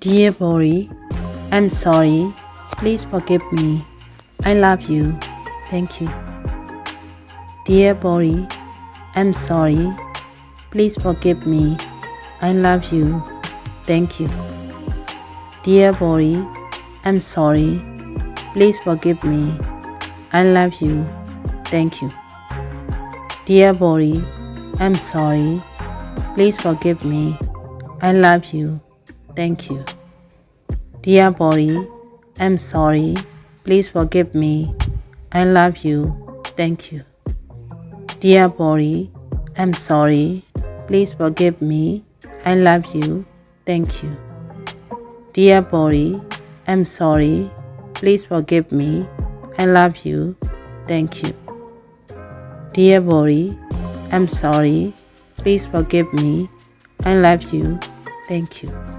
Dear Bori, I'm sorry. Please forgive me. I love you. Thank you. Dear Bori, I'm sorry. Please forgive me. I love you. Thank you. Dear Bori, I'm sorry. Please forgive me. I love you. Thank you. Dear body, I'm sorry. Please forgive me. I love you. Thank you. Dear body, I'm sorry. Please forgive me. I love you. Thank you. Dear body, I'm sorry. Please forgive me. I love you. Thank you. Dear body, I'm sorry. Please forgive me. I love you. Thank you. Dear body, I'm sorry. Please forgive me. I love you. Thank you.